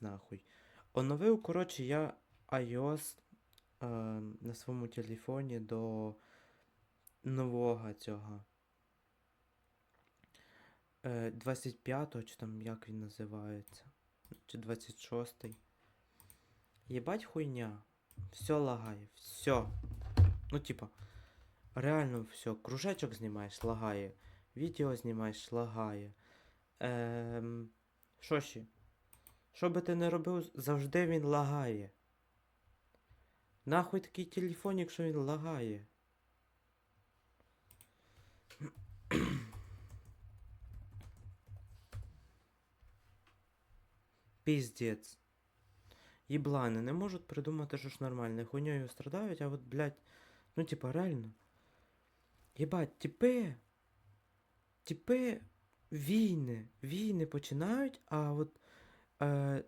нахуй. Оновив, коротше, я iOS е, на своєму телефоні до нового цього. Е, 25-го, чи там як він називається. Чи 26-й. Єбать хуйня. Все лагає, все. Ну, типа, реально все. Кружечок знімаєш, лагає. Відео знімаєш, лагає. Ем, що ще? Що би ти не робив, завжди він лагає. Нахуй такий телефон, якщо він лагає. Піздець. Єблани не можуть придумати щось нормальне. Хуйньою страдають, а от, блядь, ну типа реально. Єбать, типи. Типи війни. Війни починають, а от е,